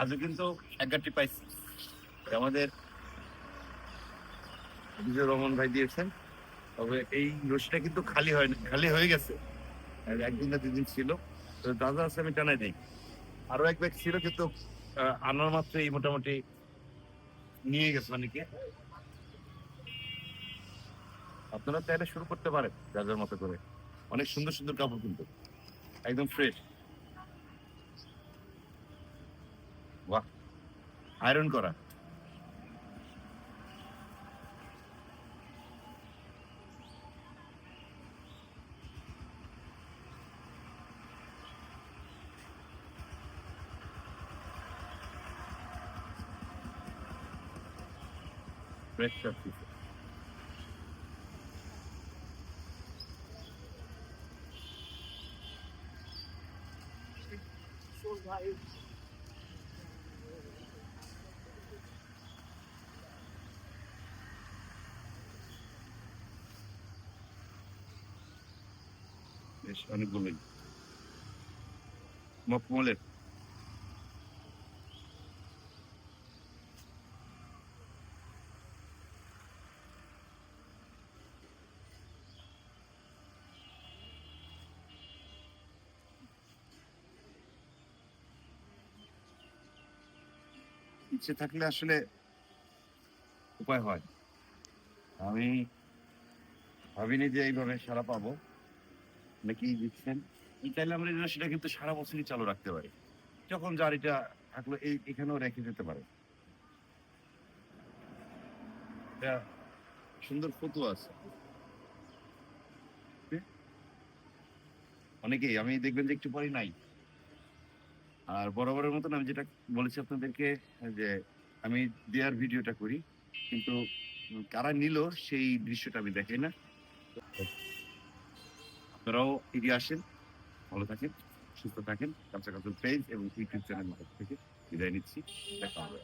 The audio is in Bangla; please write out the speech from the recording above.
আজও কিন্তু এক গাঠি পাইছি। আমাদের বিজয় রহমান ভাই দিয়েছেন। তবে এই রশিটা কিন্তু খালি হয় খালি হয়ে গেছে। একদিন না দুদিন ছিল। তো দাদা আছে, আমি জানাই দিই। আরও এক ব্যাগ ছিল, কিন্তু আনার মাত্র এই মোটামুটি নিয়ে গেছে অনেকে। আপনারা চাইলে শুরু করতে পারেন, যাদের মতো করে। অনেক সুন্দর সুন্দর কাপড় কিন্তু। একদম ফ্রেশ বাহ আয়রন করা ফ্রেশ সব কিছু বেশ অনেকগুলোই। মকমলের। ইচ্ছে থাকলে আসলে উপায় হয়। আমি ভাবিনি যে এইভাবে সারা পাবো। নাকি দিচ্ছেন চাইলে আমরা এটা সেটা কিন্তু সারা বছরই চালু রাখতে পারি। যখন যার এটা থাকল, এই, এখানেও রেখে যেতে পারে। সুন্দর ফটো আছে। অনেকেই, আমি দেখবেন যে একটু পরে নাই। আর বরাবরের মতন আমি যেটা বলেছি আপনাদেরকে, যে আমি দেয়ার ভিডিওটা করি, কিন্তু কারা নিল, সেই দৃশ্যটা আমি দেখাই না। আপনারাও এগিয়ে আসেন। ভালো থাকেন, সুস্থ থাকেন। কাছাকাছি পেজ এবং ইউটিউব চ্যানেল থেকে বিদায় নিচ্ছি। দেখা হবে।